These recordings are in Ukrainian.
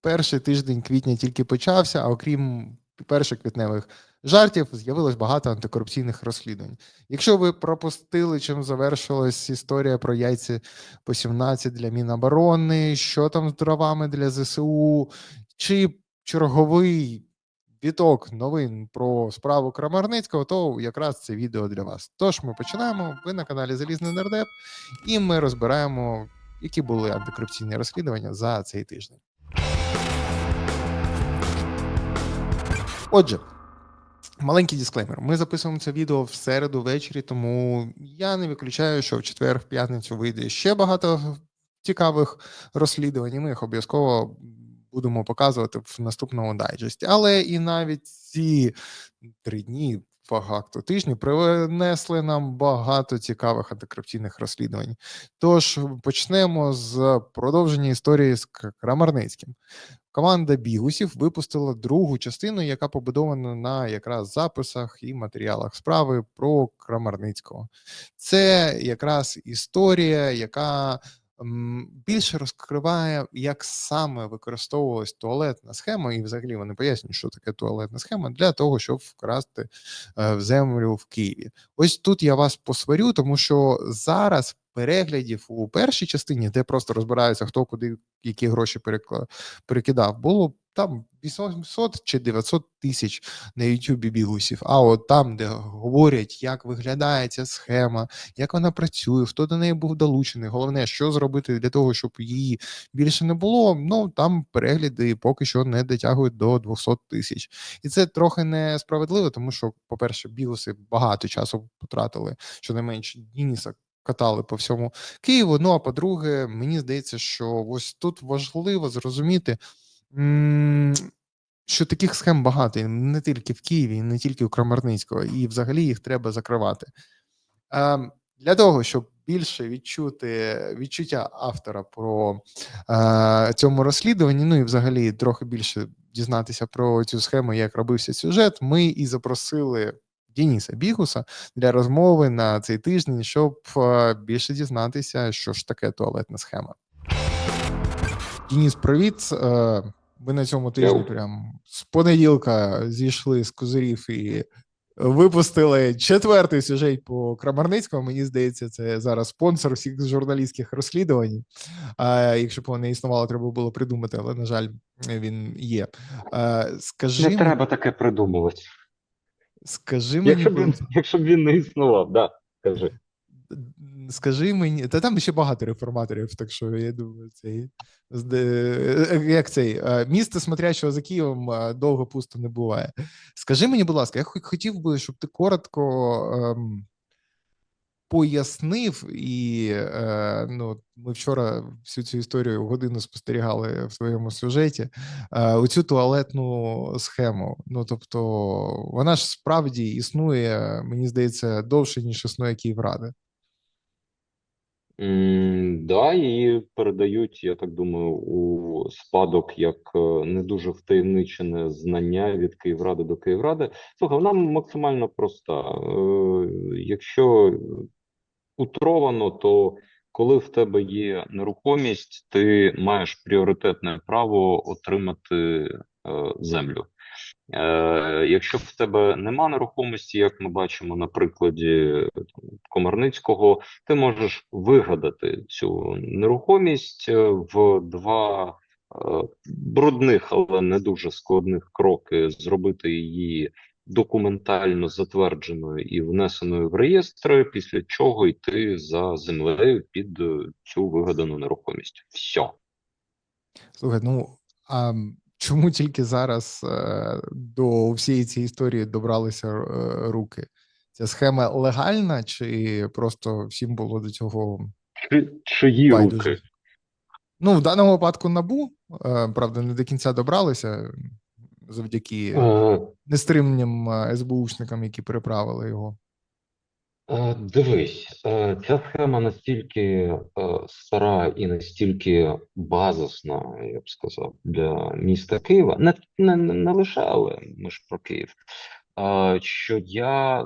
перший тиждень квітня тільки почався, а окрім перших квітневих жартів, з'явилось багато антикорупційних розслідувань. Якщо ви пропустили, чим завершилась історія про яйці по 17 для Міноборони, що там з дровами для ЗСУ, чи черговий віток новин про справу Крамарницького, то якраз це відео для вас. Тож ми починаємо. Ви на каналі Залізний Нардеп, і ми розбираємо, які були антикорупційні розслідування за цей тиждень. Отже, маленький дисклеймер. Ми записуємо це відео в середу ввечері, тому я не виключаю, що в четвер, в п'ятницю вийде ще багато цікавих розслідувань. і Ми їх обов'язково будемо показувати в наступному дайджесті. Але і навіть ці три дні. Факту тижні принесли нам багато цікавих антикорупційних розслідувань. Тож почнемо з продовження історії з Крамарницьким. Команда бігусів випустила другу частину, яка побудована на якраз записах і матеріалах справи про Крамарницького. Це якраз історія, яка більше розкриває, як саме використовувалась туалетна схема, і взагалі вони пояснюють, що таке туалетна схема для того, щоб вкрасти е, в землю в Києві. Ось тут я вас посварю, тому що зараз переглядів у першій частині, де просто розбираються, хто куди які гроші перекидав, було там 800 чи 900 тисяч на Ютубі бігусів. А от там, де говорять, як виглядає ця схема, як вона працює, хто до неї був долучений. Головне, що зробити для того, щоб її більше не було. Ну там перегляди поки що не дотягують до 200 тисяч, і це трохи несправедливо, тому що, по-перше, бігуси багато часу потратили, щонайменше Дініса катали по всьому Києву. Ну а по-друге, мені здається, що ось тут важливо зрозуміти. Що таких схем багато не тільки в Києві, не тільки у Крамарницького, і взагалі їх треба закривати. Ем, для того, щоб більше відчути відчуття автора про е, цьому розслідуванні, ну і взагалі трохи більше дізнатися про цю схему, як робився сюжет, ми і запросили Дініса Бігуса для розмови на цей тиждень, щоб е, більше дізнатися, що ж таке туалетна схема. Дініс, привіт. Е, ми на цьому тижні прям з понеділка зійшли з козирів і випустили четвертий сюжет по Крамарницькому. Мені здається, це зараз спонсор всіх журналістських розслідувань. А якщо б воно не існувало, треба було придумати, але на жаль, він є. Скажи Не треба таке придумувати. Скажи мені, якщо б він, якщо б він не існував, да, скажи. Скажи мені, та там ще багато реформаторів, так що я думаю, цей е, як цей місто смотрящого за Києвом довго пусто не буває. Скажи мені, будь ласка, я хотів би, щоб ти коротко ем, пояснив, і е, ну, ми вчора всю цю історію годину спостерігали в своєму сюжеті. Е, оцю туалетну схему. Ну тобто, вона ж справді існує, мені здається, довше ніж існує Київрада. Mm, да, її передають, я так думаю, у спадок як е, не дуже втаємничене знання від Київради до Київради. Слухай, вона максимально проста. Е, якщо утровано, то коли в тебе є нерухомість, ти маєш пріоритетне право отримати е, землю. Е, Якщо в тебе нема нерухомості, як ми бачимо на прикладі Комарницького, ти можеш вигадати цю нерухомість е, в два е, брудних, але не дуже складних кроки, зробити її документально затвердженою і внесеною в реєстри, після чого йти за землею під е, цю вигадану нерухомість. Все. Слухай, ну а чому тільки зараз е, до всієї цієї історії добралися е, руки? Ця схема легальна, чи просто всім було до цього? Чи, чиї руки? Ну, в даному випадку набу, правда, не до кінця добралися завдяки е, нестримним е, СБУшникам, які переправили його? Е, дивись, ця схема настільки стара і настільки базисна, я б сказав, для міста Києва, не не, не лише, але ми ж про Київ. Що я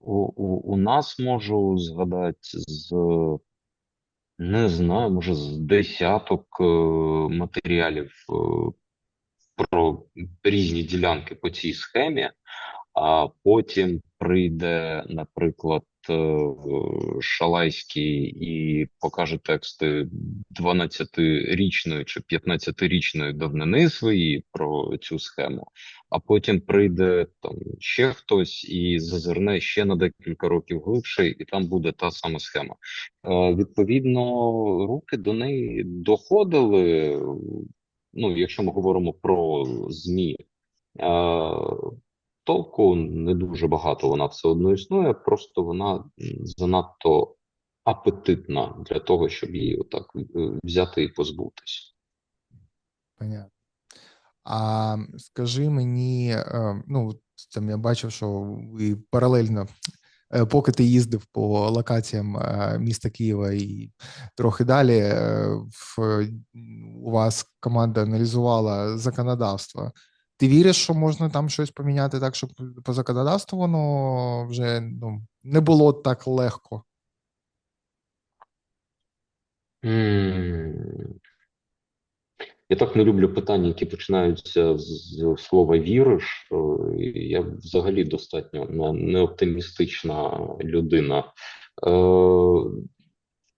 у, у, у нас можу згадати з не знаю, може з десяток матеріалів про різні ділянки по цій схемі, а потім прийде, наприклад, е, Шалайський і покаже тексти 12-річної чи 15-річної давнини свої про цю схему, а потім прийде там ще хтось і зазирне ще на декілька років глибше, і там буде та сама схема. Е, Відповідно, руки до неї доходили. Ну, якщо ми говоримо про ЗМІ, е, толку не дуже багато вона все одно існує, просто вона занадто апетитна для того, щоб її отак е, взяти і позбутись. Понятно. А скажи мені, е, ну, там я бачив, що ви паралельно, поки ти їздив по локаціям е, міста Києва і трохи далі, е, у вас команда аналізувала законодавство. Ти віриш, що можна там щось поміняти так, щоб по законодавству воно вже ну, не було так легко? Я так не люблю питання, які починаються з слова віриш. Е, Я взагалі достатньо неоптимістична людина. Е,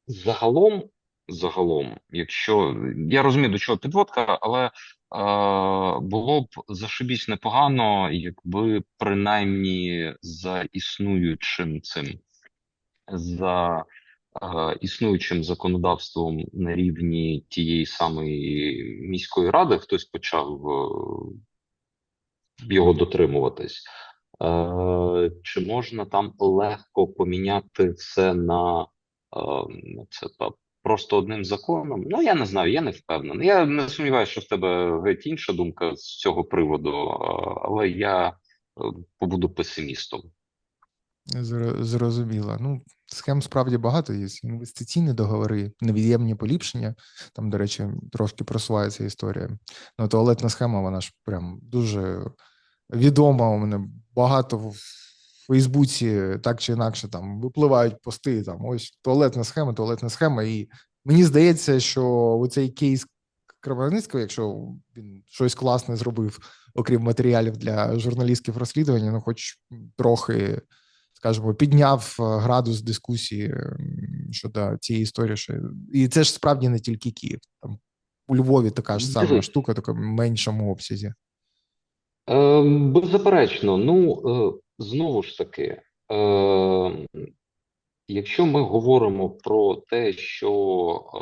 Загалом, загалом, якщо я розумію, до чого підводка, але е, було б зашибісь непогано, якби принаймні за існуючим цим за існуючим законодавством на рівні тієї самої міської ради хтось почав е, його дотримуватись. Е, чи можна там легко поміняти це на е, це просто одним законом? Ну я не знаю, я не впевнений. Я не сумніваюся, що в тебе геть інша думка з цього приводу, але я побуду песимістом. Зро- Зрозуміло. Ну, схем справді багато є. Інвестиційні договори, невід'ємні поліпшення. Там, до речі, трошки просувається історія. Ну, туалетна схема, вона ж прям дуже відома. У мене багато в Фейсбуці так чи інакше там випливають пости. Там ось туалетна схема, туалетна схема. І мені здається, що цей кейс Крамарницького, якщо він щось класне зробив, окрім матеріалів для журналістських розслідувань, ну, хоч трохи скажімо, підняв е, градус дискусії щодо цієї історії. Що... І це ж справді не тільки Київ. Там у Львові така ж сама Дивись. штука, тільки в меншому обсязі. Е, беззаперечно, ну е, знову ж таки, е, якщо ми говоримо про те, що е,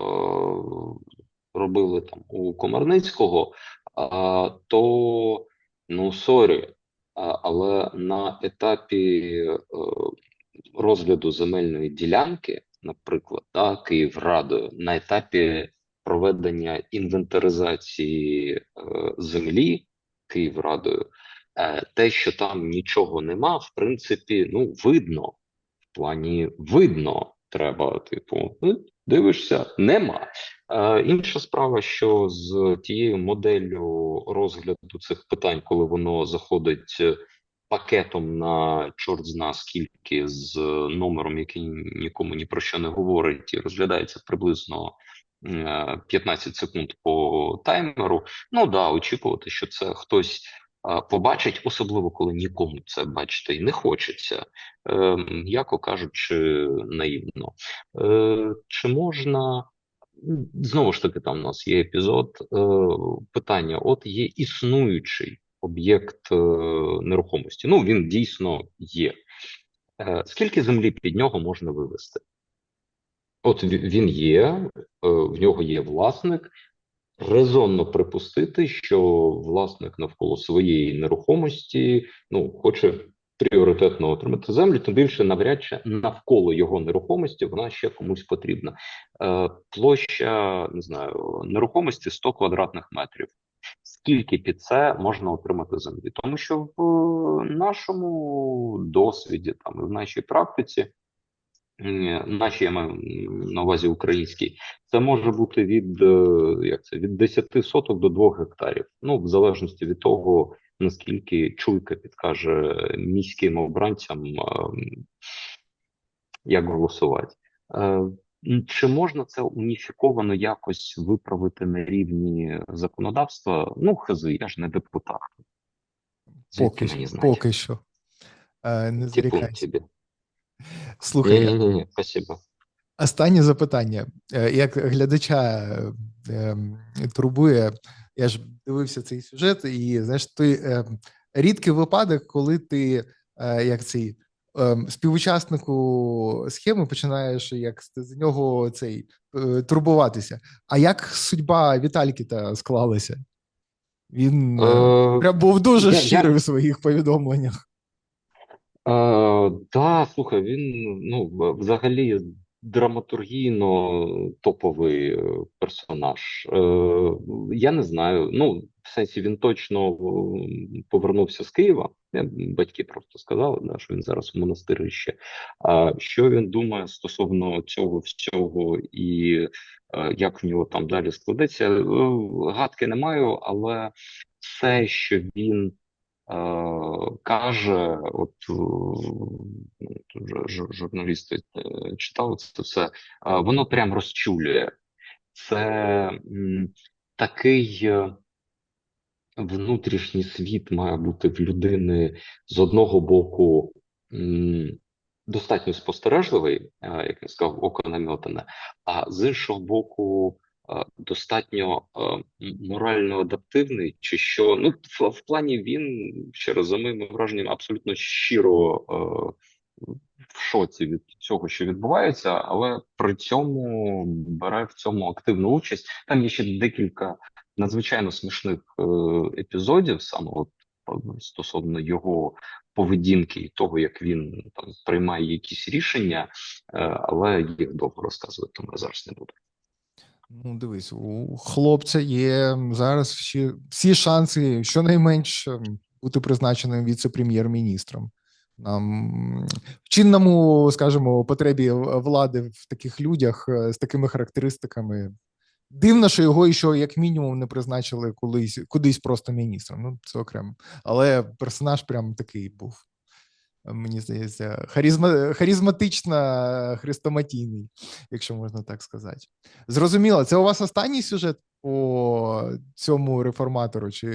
робили там у Комарницького, то ну сорі, але на етапі е, розгляду земельної ділянки, наприклад, да, Київрадою, на етапі проведення інвентаризації е, землі Київрадою, е, те, що там нічого нема, в принципі, ну, видно. В плані видно, треба, типу, дивишся, нема. Е, інша справа, що з тією моделлю розгляду цих питань, коли воно заходить е, пакетом на чорт зна скільки з номером, який нікому ні про що не говорить, і розглядається приблизно е, 15 секунд по таймеру. Ну да, очікувати, що це хтось побачить, особливо коли нікому це бачити і не хочеться, е, м'яко кажучи, наївно. Е, чи можна знову ж таки, там у нас є епізод е, питання: от є існуючий об'єкт е, нерухомості. Ну він дійсно є. Е, скільки землі під нього можна вивести? От він є, е, в нього є власник. Резонно припустити, що власник навколо своєї нерухомості ну хоче пріоритетно отримати землю, тим більше навряд чи навколо його нерухомості вона ще комусь потрібна. Е, площа не знаю нерухомості 100 квадратних метрів. Скільки під це можна отримати землі? Тому що в нашому досвіді, там і в нашій практиці, м, нашій я маю на увазі українській, це може бути від е, як це від 10 соток до 2 гектарів. Ну, в залежності від того, наскільки чуйка підкаже міським обранцям, ем, як голосувати. Е, чи можна це уніфіковано якось виправити на рівні законодавства? Ну, хази, я ж не депутат. Поки, поки що. Е, Не тобі. Слухай, Ні, ні, ні, спасибо. Останнє запитання. Е, Як глядача е, ем, турбує, я ж дивився цей сюжет, і знаєш, ти ем, рідкий випадок, коли ти е, як цей ем, співучаснику схеми починаєш як з нього цей е, турбуватися. А як судьба Вітальки та склалася? Він е, Е, прям був дуже щирий у своїх повідомленнях. Е, слухай, він ну взагалі драматургійно топовий е, персонаж. Е, я не знаю. Ну, в сенсі він точно повернувся з Києва. Е, Батьки просто сказали, да, що він зараз в монастирі ще. А що він думає стосовно цього всього і е, як в нього там далі складеться? Е, Гадки не маю, але все, що він е, каже, от е, журналісти е, читали це все, е, воно прям розчулює. Це такий внутрішній світ має бути в людини з одного боку достатньо спостережливий, як я сказав, око наметане, а з іншого боку, достатньо морально адаптивний, чи що ну в, в плані він через за моїм враженням абсолютно щиро в шоці від цього, що відбувається, але при цьому бере в цьому активну участь. Там є ще декілька надзвичайно смішних е, епізодів, саме от стосовно його поведінки і того, як він там приймає якісь рішення, е, але їх довго розказувати, я зараз не буду. Ну, дивись, у хлопця є зараз всі, всі шанси, щонайменш бути призначеним віце-прем'єр-міністром. Нам в чинному, скажімо, потребі влади в таких людях е, з такими характеристиками. Дивно, що його ще як мінімум не призначили колись кудись просто міністром. Ну, це окремо. Але персонаж прям такий був. Мені здається, харизма, харизматично хрестоматійний, якщо можна так сказати. Зрозуміло, це у вас останній сюжет по цьому реформатору, чи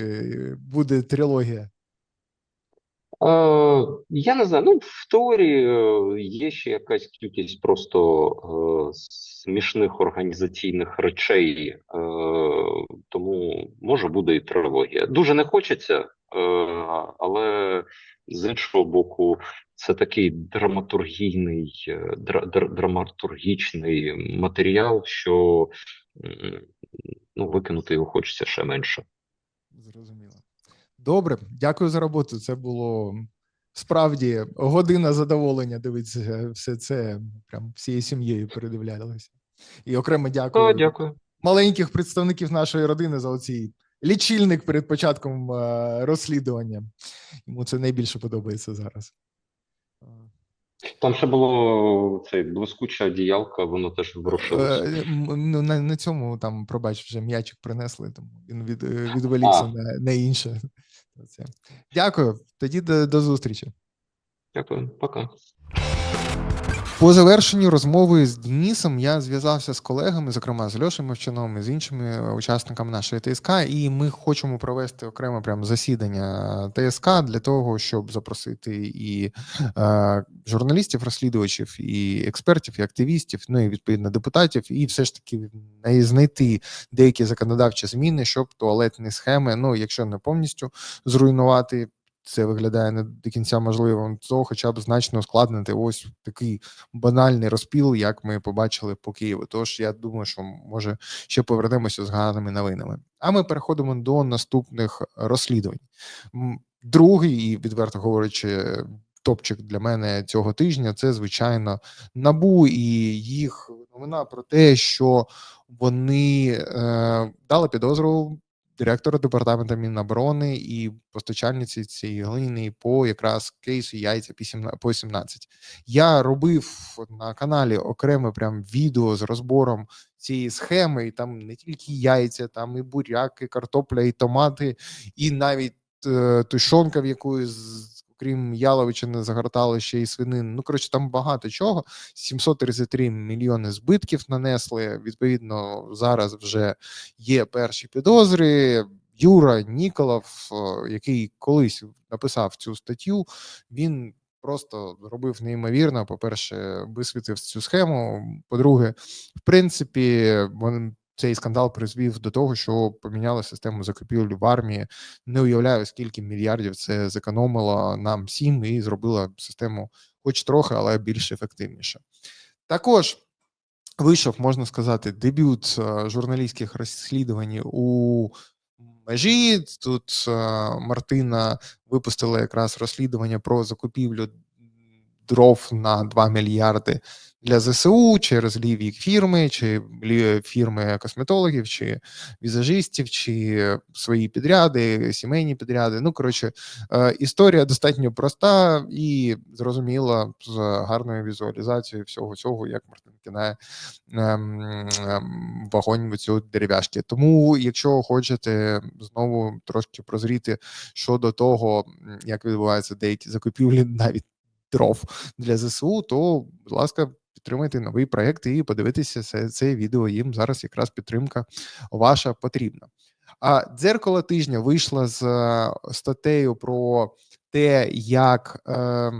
буде трилогія? Е, я не знаю. Ну, в теорії є ще якась кількість просто е, смішних організаційних речей, тому може буде і трилогія. Дуже не хочеться, е, але з іншого боку, це такий драматургійний, е, дра, дра- драматургічний матеріал, що ну, викинути його хочеться ще менше. Зрозуміло. Добре, дякую за роботу. Це було справді година задоволення дивитися все це. Прям всією сім'єю передивлялися. І окремо дякую Так, дякую. Маленьких представників нашої родини за оцій лічильник перед початком е, розслідування. Йому це найбільше подобається зараз. Там ще було цей блискуча одіялка, воно теж ворушилося. Е, Ну, на, на цьому там, пробач, вже м'ячик принесли, тому він від, е, відволікся на, на інше. Дякую. Тоді до, до зустрічі. Дякую, пока. По завершенню розмови з Денисом я зв'язався з колегами, зокрема з Льошем Мовчаном і з іншими учасниками нашої ТСК, і ми хочемо провести окреме прям засідання ТСК для того, щоб запросити і е, журналістів, розслідувачів, і експертів, і активістів, ну і відповідно депутатів, і все ж таки най- знайти деякі законодавчі зміни, щоб туалетні схеми, ну якщо не повністю зруйнувати. Це виглядає не до кінця можливим, то хоча б значно ускладнити ось такий банальний розпіл, як ми побачили по Києву. Тож я думаю, що може ще повернемося з гарними новинами. А ми переходимо до наступних розслідувань. Другий, і відверто говорячи, топчик для мене цього тижня це звичайно набу і їх новина про те, що вони е, дали підозру директора департаменту Міноборони і постачальниці цієї глини по якраз кейсу яйця по 17. Я робив на каналі окреме прям відео з розбором цієї схеми, і там не тільки яйця, там і буряки, картопля, і томати, і навіть е, тушонка, в якої крім Яловичини, загортали ще й свинин. Ну коротше, там багато чого. 733 мільйони збитків нанесли. Відповідно, зараз вже є перші підозри. Юра Ніколов, е, який колись написав цю статтю, він просто робив неймовірно. По-перше, висвітив цю схему. По-друге, в принципі, цей скандал призвів до того, що поміняли систему закупівлі в армії. Не уявляю, скільки мільярдів це зекономило нам всім і зробило систему, хоч трохи, але більш ефективніше. Також вийшов, можна сказати, дебют е, журналістських розслідувань у межі. Тут е, Мартина випустила якраз розслідування про закупівлю дров на 2 мільярди для ЗСУ через ліві фірми, чи фірми косметологів, чи візажистів, чи свої підряди, сімейні підряди. Ну коротше, е, історія достатньо проста і зрозуміла з гарною візуалізацією всього цього, як Мартин кидає ем, ем, вогонь в цю дерев'яшки. Тому, якщо хочете знову трошки прозріти щодо того, як відбуваються деякі закупівлі, навіть дров для ЗСУ, то, будь ласка, підтримайте новий проект і подивитися це, це відео. Їм зараз якраз підтримка ваша потрібна. А дзеркало тижня вийшло з е, статтею про те, як. Е,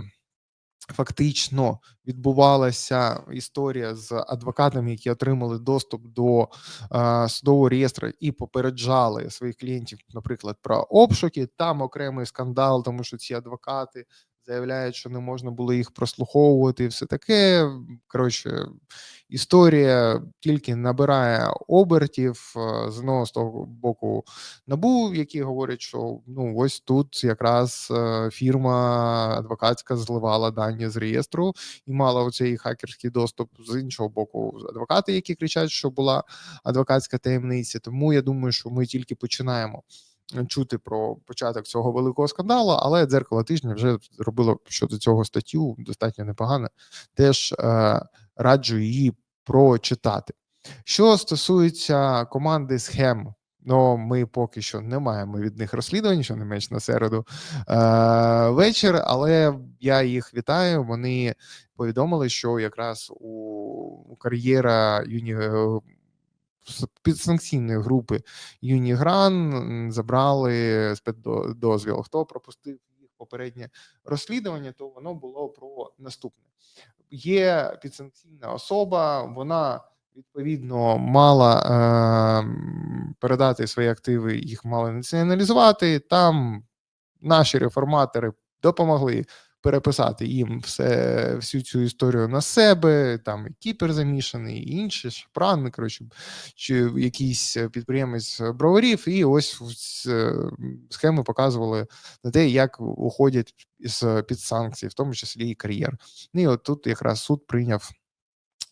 Фактично відбувалася історія з адвокатами, які отримали доступ до е, судового реєстру і попереджали своїх клієнтів, наприклад, про обшуки. Там окремий скандал, тому що ці адвокати заявляють, що не можна було їх прослуховувати, і все таке. Коротше, історія тільки набирає обертів е, з одного з того боку набу, які говорять, що ну ось тут якраз е, фірма адвокатська зливала дані з реєстру і мала оцей хакерський доступ з іншого боку. Адвокати, які кричать, що була адвокатська таємниця. Тому я думаю, що ми тільки починаємо чути про початок цього великого скандалу, але дзеркало тижня вже зробило щодо цього статтю достатньо непогано. Теж е, раджу її прочитати. Що стосується команди схем, ну ми поки що не маємо від них розслідувань, що не менш на середу е, вечір, але я їх вітаю. Вони повідомили, що якраз у, у кар'єра юні з підсанкційної групи Юнігран забрали спецдозвіл. Хто пропустив їх попереднє розслідування, то воно було про наступне: є підсанкційна особа, вона. Відповідно, мала е, передати свої активи, їх мали націоналізувати. Там наші реформатори допомогли переписати їм все, всю цю історію на себе. Там і Кіпер замішаний, і інші шапран, коротше, чи якийсь підприємець броварів, і ось е, схеми показували на те, як уходять з під санкцій, в тому числі і кар'єр. Ну і от тут якраз суд прийняв.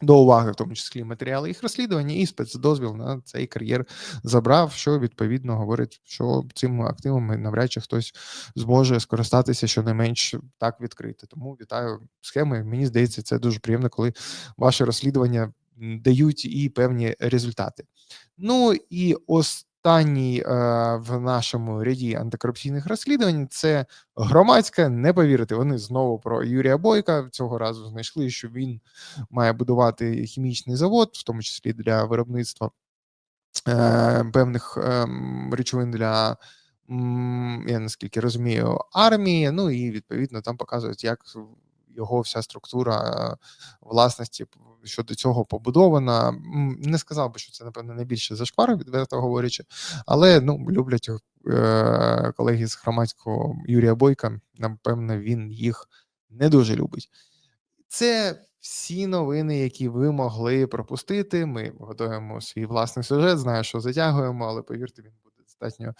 До уваги, в тому числі матеріали їх розслідування, і спецдозвіл на цей кар'єр забрав, що відповідно говорить, що цими активами навряд чи хтось зможе скористатися щонайменш так відкрити. Тому вітаю схеми. Мені здається, це дуже приємно, коли ваші розслідування дають і певні результати. Ну і останній е, в нашому ряді антикорупційних розслідувань це громадське. Не повірите, вони знову про Юрія Бойка цього разу знайшли, що він має будувати хімічний завод, в тому числі для виробництва е, певних ем, речовин для. Я наскільки розумію, армії. Ну і відповідно там показують, як його вся структура е, власності щодо цього побудована. Не сказав би, що це напевно найбільше зашквар, відверто говорячи, але ну люблять е, колеги з громадського Юрія Бойка. Напевно, він їх не дуже любить. Це всі новини, які ви могли пропустити. Ми готуємо свій власний сюжет. Знаю, що затягуємо, але повірте, він буде достатньо,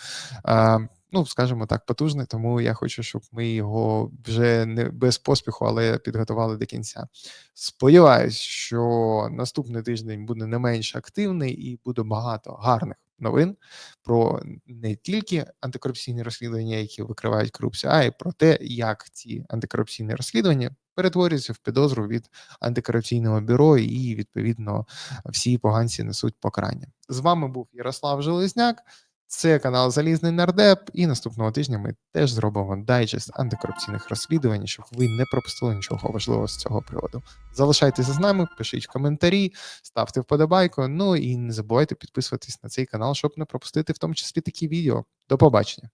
е, ну скажімо так, потужний. Тому я хочу, щоб ми його вже не без поспіху, але підготували до кінця. Сподіваюсь, що наступний тиждень буде не менш активний і буде багато гарних новин про не тільки антикорупційні розслідування, які викривають корупцію, а й про те, як ці антикорупційні розслідування перетворюються в підозру від антикорупційного бюро, і відповідно всі поганці несуть покарання. З вами був Ярослав Железняк. Це канал Залізний Нардеп, і наступного тижня ми теж зробимо дайджест антикорупційних розслідувань, щоб ви не пропустили нічого важливого з цього приводу. Залишайтеся з нами, пишіть коментарі, ставте вподобайку. Ну і не забувайте підписуватись на цей канал, щоб не пропустити в тому числі такі відео. До побачення.